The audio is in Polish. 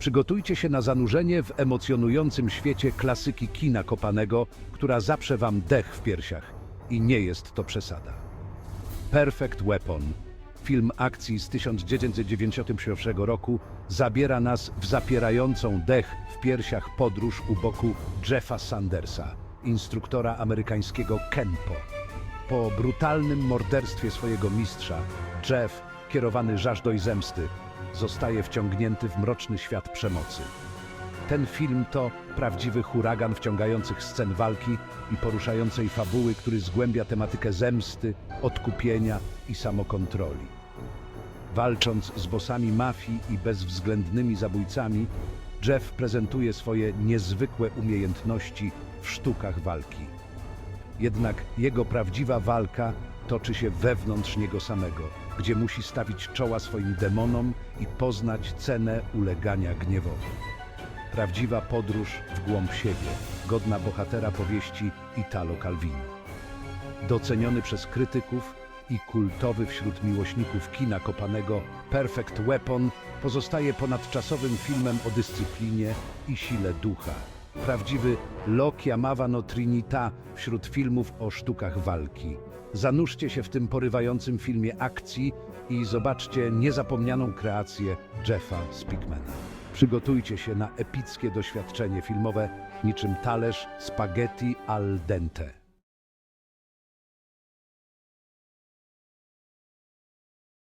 Przygotujcie się na zanurzenie w emocjonującym świecie klasyki kina kopanego, która zaprze wam dech w piersiach. I nie jest to przesada. Perfect Weapon, film akcji z 1991 roku, zabiera nas w zapierającą dech w piersiach podróż u boku Jeffa Sandersa, instruktora amerykańskiego Kenpo. Po brutalnym morderstwie swojego mistrza, Jeff, kierowany żażdą zemsty, zostaje wciągnięty w mroczny świat przemocy. Ten film to prawdziwy huragan wciągających scen walki i poruszającej fabuły, który zgłębia tematykę zemsty, odkupienia i samokontroli. Walcząc z bosami mafii i bezwzględnymi zabójcami, Jeff prezentuje swoje niezwykłe umiejętności w sztukach walki. Jednak jego prawdziwa walka toczy się wewnątrz niego samego, gdzie musi stawić czoła swoim demonom i poznać cenę ulegania gniewowi. Prawdziwa podróż w głąb siebie, godna bohatera powieści Italo Calvino. Doceniony przez krytyków i kultowy wśród miłośników kina kopanego Perfect Weapon pozostaje ponadczasowym filmem o dyscyplinie i sile ducha. Prawdziwy Lo chiamavano Trinità wśród filmów o sztukach walki. Zanurzcie się w tym porywającym filmie akcji i zobaczcie niezapomnianą kreację Jeffa Speakmana. Przygotujcie się na epickie doświadczenie filmowe niczym talerz spaghetti al dente.